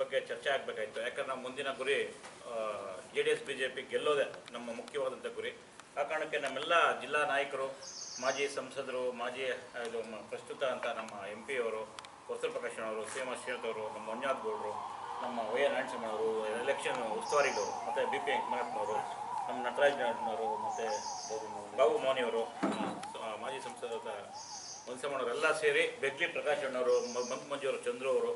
ಬಗ್ಗೆ ಚರ್ಚೆ ಆಗಬೇಕಾಯಿತು. ಯಾಕಂದ್ರೆ ನಮ್ಮ ಮುಂದಿನ ಗುರಿ J D S, B J P ಗೆಲ್ಲೋದೇ ನಮ್ಮ ಮುಖ್ಯವಾದಂಥ ಗುರಿ. ಆ ಕಾರಣಕ್ಕೆ ನಮ್ಮೆಲ್ಲ ಜಿಲ್ಲಾ ನಾಯಕರು, ಮಾಜಿ ಸಂಸದರು, ಮಾಜಿ ಇದು ಪ್ರಸ್ತುತ ಅಂತ ನಮ್ಮ ಎಂ ಪಿ ಅವರು ವಸ್ತು ಪ್ರಕಾಶ್ ಅವರು, ಸಿ ಎಂ ಅಶ್ವಥ್ ಅವರು, ನಮ್ಮ ಮಂಜುನಾಥ್ ಗೌಡರು, ನಮ್ಮ ವೈ ಎನ್ ಅವರು ಎಲೆಕ್ಷನ್ ಉಸ್ತುವಾರಿಗಳು ಮತ್ತು ಬಿ ಪಿ ವೆಂಕಟಪ್ಪನವರು ನಮ್ಮ ನಟರಾಜ್ ನಾಡ್ನವರು ಮತ್ತು ಬಾಬು ಮೋನಿಯವರು ಮಾಜಿ ಸಂಸದ ಮನ್ಸಮ್ಮನವರೆಲ್ಲ ಸೇರಿ, ಬೆಗ್ಲಿ ಪ್ರಕಾಶ್ ಅಣ್ಣವರು ಮಂಜು ಅವರು, ಚಂದ್ರು ಅವರು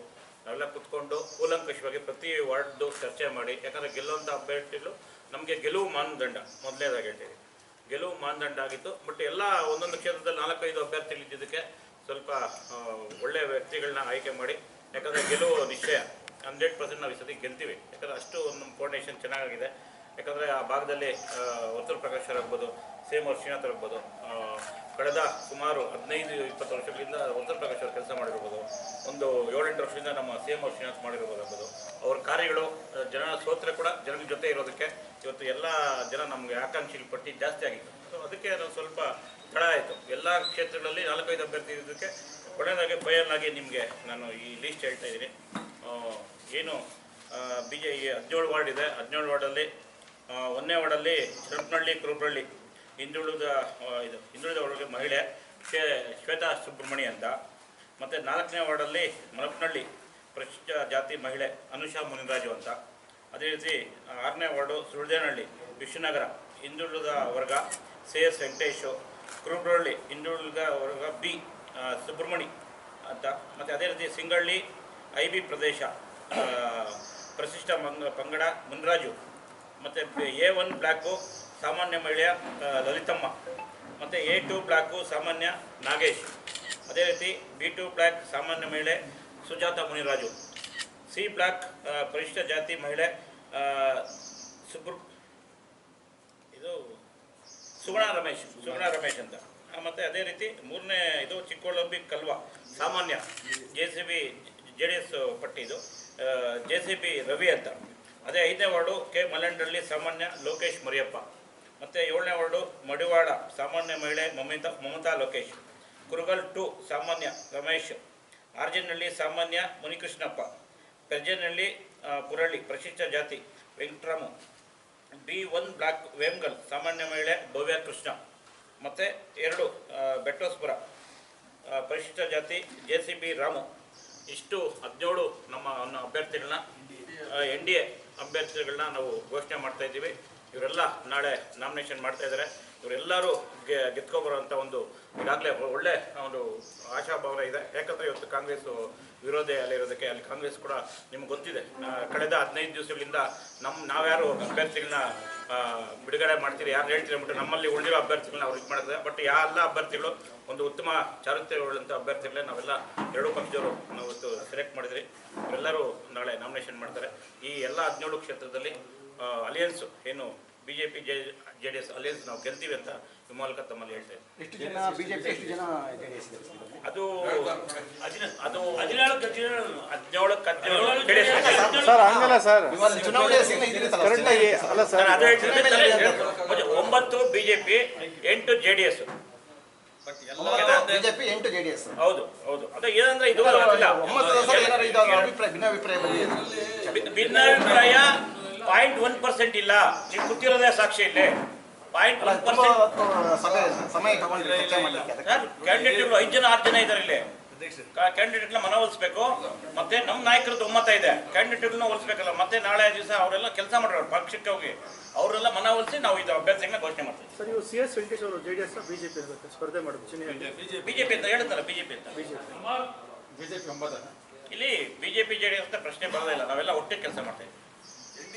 ನಾವೆಲ್ಲ ಕುತ್ಕೊಂಡು ಕೂಲಂಕಷವಾಗಿ ಪ್ರತಿ ವಾರ್ಡ್ದು ಚರ್ಚೆ ಮಾಡಿ, ಯಾಕಂದರೆ ಗೆಲ್ಲುವಂಥ ಅಭ್ಯರ್ಥಿಗಳು ನಮಗೆ ಗೆಲುವು ಮಾನದಂಡ ಮೊದಲನೇದಾಗಿ ಹೇಳ್ತೀವಿ ಗೆಲುವು ಮಾನದಂಡ ಆಗಿತ್ತು, ಬಟ್ ಎಲ್ಲ ಒಂದೊಂದು ಕ್ಷೇತ್ರದಲ್ಲಿ ನಾಲ್ಕೈದು ಇದ್ದಿದ್ದಕ್ಕೆ ಸ್ವಲ್ಪ ಒಳ್ಳೆಯ ವ್ಯಕ್ತಿಗಳನ್ನ ಆಯ್ಕೆ ಮಾಡಿ, ಯಾಕಂದರೆ ಗೆಲುವು ನಿಶ್ಚಯ. ಹಂಡ್ರೆಡ್ ಪರ್ಸೆಂಟ್ ನಾವು ಈ ಸತಿ ಗೆಲ್ತೀವಿ. ಯಾಕಂದರೆ ಅಷ್ಟು ನಮ್ಮ ಕೋರ್ಡಿನೇಷನ್ ಚೆನ್ನಾಗಿದೆ ಯಾಕಂದರೆ ಆ ಭಾಗದಲ್ಲಿ ವರ್ತುಲ ಪ್ರಕಾಶ್ ಆಗ್ಬೋದು, ಸೇಮ್ ಅವ್ರ ಶ್ರೀನಾಥ್ ಆಗ್ಬೋದು ಕಳೆದ ಸುಮಾರು ಹದಿನೈದು, ಇಪ್ಪತ್ತು ವರ್ಷಗಳಿಂದ ವರ್ತುಲ ಪ್ರಕಾಶ್ ಅವರು ಕೆಲಸ ಮಾಡಿರ್ಬೋದು, ಒಂದು ಏಳೆಂಟು ವರ್ಷದಿಂದ ನಮ್ಮ ಸೇಮ್ ಅವ್ರ ಶ್ರೀನಾಥ್ ಮಾಡಿರ್ಬೋದು ಆಗ್ಬೋದು ಅವ್ರ ಕಾರ್ಯಗಳು ಜನರ ಜನ ಸೋತ್ರೆ ಕೂಡ ಜನರ ಜೊತೆ ಇರೋದಕ್ಕೆ ಇವತ್ತು ಎಲ್ಲ ಜನ ನಮಗೆ ಆಕಾಂಕ್ಷಿಗಳ ಪಟ್ಟಿ ಜಾಸ್ತಿ ಆಗಿತ್ತು. ಸೊ ಅದಕ್ಕೆ ನಾವು ಸ್ವಲ್ಪ ತಡ ಆಯಿತು. ಎಲ್ಲ ಕ್ಷೇತ್ರಗಳಲ್ಲಿ ನಾಲ್ಕೈದು ಅಭ್ಯರ್ಥಿ ಇರೋದಕ್ಕೆ ಕೊನೆಯದಾಗಿ ಆಗಿ ನಿಮಗೆ ನಾನು ಈ ಲೀಸ್ಟ್ ಹೇಳ್ತಾ ಇದ್ದೀನಿ. ಏನು ಬಿ ಜೆ ಹದಿನೇಳು ವಾರ್ಡ್ ಇದೆ. ಹದಿನೇಳು ವಾರ್ಡಲ್ಲಿ ವಾರ್ಡಲ್ಲಿ ಚರಪನಹಳ್ಳಿ ಕುರುಬ್ರಳ್ಳಿ, ಹಿಂದುಳಿದ ಇದು, ಹಿಂದುಳಿದ ವರ್ಗದ ಮಹಿಳೆ ಶೇ ಶ್ವೇತಾ ಸುಬ್ರಹ್ಮಣಿ ಅಂತ. ಮತ್ತು ನಾಲ್ಕನೇ ವಾರ್ಡಲ್ಲಿ ಮಲಪ್ನಹಳ್ಳಿ ಪರಿಶಿಷ್ಟ ಜಾತಿ ಮಹಿಳೆ ಅನುಷಾ ಮುನಿರಾಜು ಅಂತ. ಅದೇ ರೀತಿ ಆರನೇ ವಾರ್ಡು ಸುಳ್ದೇನಹಳ್ಳಿ, ವಿಶ್ವನಗರ, ಹಿಂದುಳಿದ ವರ್ಗ ಸಿ ಎಸ್ ವೆಂಕಟೇಶು, ಕುರುಬ್ರಳ್ಳಿ, ಹಿಂದುಳಿದ ವರ್ಗ ಬಿ ಸುಬ್ರಹ್ಮಣಿ ಅಂತ. ಮತ್ತು ಅದೇ ರೀತಿ ಸಿಂಗಳ್ಳಿ, ಐ ಬಿ ಪ್ರದೇಶ ಪ್ರಶಿಷ್ಟ ಮಂಗ, ಪಂಗಡ ಮುನ್ರಾಜು ಮತ್ತು ಎ ಒನ್ ಬ್ಲ್ಯಾಕು ಸಾಮಾನ್ಯ ಮಹಿಳೆಯ ಲಲಿತಮ್ಮ. ಮತ್ತು ಎ ಟು ಬ್ಲ್ಯಾಕು ಸಾಮಾನ್ಯ ನಾಗೇಶ್. ಅದೇ ರೀತಿ ಬಿ ಟು ಬ್ಲ್ಯಾಕ್ ಸಾಮಾನ್ಯ ಮಹಿಳೆ ಸುಜಾತ ಮುನಿರಾಜು. ಸಿ ಬ್ಲ್ಯಾಕ್ ಪರಿಷ್ಠ ಜಾತಿ ಮಹಿಳೆ ಸುಬ್ರ, ಇದು ಸುವರ್ಣ ರಮೇಶ್ ಸುವರ್ಣ ರಮೇಶ್ ಅಂತ. ಮತ್ತೆ ಅದೇ ರೀತಿ ಮೂರನೇ ಇದು ಚಿಕ್ಕೋಳಂಬಿ ಕಲ್ವ, ಸಾಮಾನ್ಯ J C B J D S ಪಟ್ಟಿ ಇದು ಜೆ ಸಿ ಬಿ ರವಿ ಅಂತ. ಅದೇ ಐದನೇ ವಾರ್ಡು ಕೆ ಮಲ್ಲಂಡಳ್ಳಿ ಸಾಮಾನ್ಯ ಲೋಕೇಶ್ ಮರಿಯಪ್ಪ. ಮತ್ತು ಏಳನೇ ವಾರ್ಡು ಮಡಿವಾಡ ಸಾಮಾನ್ಯ ಮಹಿಳೆ ಮಮಿತಾ ಮಮತಾ ಲೋಕೇಶ್. ಕುರುಗಲ್ ಟು ಸಾಮಾನ್ಯ ರಮೇಶ್. ಆರ್ಜಿನಹಳ್ಳಿ ಸಾಮಾನ್ಯ ಮುನಿಕೃಷ್ಣಪ್ಪ. ಪೆರ್ಜನಹಳ್ಳಿ ಪುರಳ್ಳಿ ಪರಿಶಿಷ್ಟ ಜಾತಿ Venkataramu. B one block Vemgal ಸಾಮಾನ್ಯ ಮಹಿಳೆ ಭವ್ಯ ಕೃಷ್ಣ. ಮತ್ತು ಎರಡು ಬೆಟ್ಟೋಸ್ಪುರ ಪರಿಶಿಷ್ಟ ಜಾತಿ ಜೆ ಸಿ ಬಿ ರಾಮು. ಇಷ್ಟು ಹದಿನೇಳು ನಮ್ಮ ಅಭ್ಯರ್ಥಿಗಳನ್ನ ಎನ್ ಡಿ ಎ ಅಭ್ಯರ್ಥಿಗಳನ್ನ ನಾವು ಘೋಷಣೆ ಮಾಡ್ತಾ ಇದ್ದೀವಿ. ಇವರೆಲ್ಲ ನಾಳೆ ನಾಮಿನೇಷನ್ ಮಾಡ್ತಾ ಇದ್ದಾರೆ. ಇವರೆಲ್ಲರೂ ಗೆ ಗೆದ್ಕೊಬರೋಂಥ ಒಂದು ಈಗಾಗಲೇ ಒಳ್ಳೆ ಒಂದು ಆಶಾಭಾವನೆ ಇದೆ. ಯಾಕಂದರೆ ಇವತ್ತು ಕಾಂಗ್ರೆಸ್ ವಿರೋಧಿ ಅಲ್ಲಿರೋದಕ್ಕೆ ಅಲ್ಲಿ ಕಾಂಗ್ರೆಸ್ ಕೂಡ ನಿಮ್ಗೆ ಗೊತ್ತಿದೆ. ಕಳೆದ ಹದಿನೈದು ದಿವಸಗಳಿಂದ ನಮ್ಮ ನಾವ್ಯಾರು ಅಭ್ಯರ್ಥಿಗಳನ್ನ ಬಿಡುಗಡೆ ಮಾಡ್ತೀರಿ ಯಾರು ಹೇಳ್ತೀರಿ ಅಂದ್ಬಿಟ್ಟು ನಮ್ಮಲ್ಲಿ ಉಳಿದಿರೋ ಅಭ್ಯರ್ಥಿಗಳನ್ನ ಅವ್ರು ಇದು ಮಾಡಿದ್ರೆ ಬಟ್ ಎಲ್ಲ ಅಭ್ಯರ್ಥಿಗಳು ಒಂದು ಉತ್ತಮ ಚಾರಿತ್ರ್ಯವುಳ್ಳಂಥ ಅಭ್ಯರ್ಥಿಗಳೇ ನಾವೆಲ್ಲ ಎರಡೂ ಪಕ್ಷದವರು ನಾವು ಇವತ್ತು ಸೆಲೆಕ್ಟ್ ಮಾಡಿದ್ರಿ. ಇವರೆಲ್ಲರೂ ನಾಳೆ ನಾಮಿನೇಷನ್ ಮಾಡ್ತಾರೆ. ಈ ಎಲ್ಲ ಹದಿನೇಳು ಕ್ಷೇತ್ರದಲ್ಲಿ ಅಲಿಯನ್ಸು ಏನು B J P J D S alliance ನಾವು ಗೆಲ್ತೀವಿ ಅಂತ ಈ ಮೂಲಕ ತಮ್ಮಲ್ಲಿ ಹೇಳ್ತೇವೆ ಎಷ್ಟು ಜನ ಬಿಜೆಪಿ ಎಷ್ಟು ಜನ ಜೆಡಿಎಸ್ ಅದು ಅದು ಹದಿನೇಳಕ್ಕೆ ಹದಿನೇಳು ಹದಿನೇಳಕ್ಕೆ ಹದಿನೇಳು ಒಂಬತ್ತು ಬಿಜೆಪಿ ಎಂಟು ಜೆ ಡಿ ಎಸ್ ಬಿಜೆಪಿ ಎಂಟು ಜೆಡಿಎಸ್ ಹೌದು ಹೌದು. ಅದೇ ಏನಂದ್ರೆ ಇದು ಅಭಿಪ್ರಾಯ ಭಿನ್ನಾಭಿಪ್ರಾಯ ಪಾಯಿಂಟ್ ಒನ್ ಪರ್ಸೆಂಟ್ ಇಲ್ಲ. ನೀವು ಕೂತಿರೋದೇ ಸಾಕ್ಷಿ ಇಲ್ಲಿ. ಪಾಯಿಂಟ್ ಒನ್ ಪರ್ಸೆಂಟ್ ಕ್ಯಾಂಡಿಡೇಟ್ಗಳು ಐದು ಜನ ಆರು ಜನ ಇದ್ದಾರೆ ಇಲ್ಲಿ. ಕ್ಯಾಂಡಿಡೇಟ್ನ ಮನವೊಲಿಸ್ಬೇಕು. ಮತ್ತೆ ನಮ್ಮ ನಾಯಕರದ್ದು ಒಮ್ಮತ ಇದೆ. ಕ್ಯಾಂಡಿಡೇಟ್ಗಳನ್ನ ಒಲಿಸ್ಬೇಕಲ್ಲ ಮತ್ತೆ ನಾಳೆ ದಿವಸ ಅವರೆಲ್ಲ ಕೆಲಸ ಮಾಡೋರು ಪಕ್ಷಕ್ಕೆ ಹೋಗಿ. ಅವರೆಲ್ಲ ಮನವೊಲಿಸಿ ನಾವು ಇದು ಅಭ್ಯರ್ಥಿಗಳನ್ನ ಘೋಷಣೆ ಮಾಡ್ತೀವಿ. ಸರ್ ಇವು ಸಿ ಎಸ್ ವೆಂಕಟೇಶ್ ಅವರು ಜೆ ಡಿ ಎಸ್ ಬಿಜೆಪಿ ಸ್ಪರ್ಧೆ ಮಾಡೋದು ಬಿಜೆಪಿ ಅಂತ ಹೇಳ್ತಾರೆ ಬಿಜೆಪಿ ಅಂತ. ಬಿಜೆಪಿ ಇಲ್ಲಿ ಬಿಜೆಪಿ ಜೆ ಡಿ ಎಸ್ ಅಂತ ಪ್ರಶ್ನೆ ಬರೋದಿಲ್ಲ ನಾವೆಲ್ಲ ಒಟ್ಟಿಗೆ ಕೆಲಸ ಮಾಡ್ತಾ ಇದ್ದೀವಿ ಇಲ್ಲಿ ಅಭ್ಯರ್ಥಿ ಅಂದ್ರೆ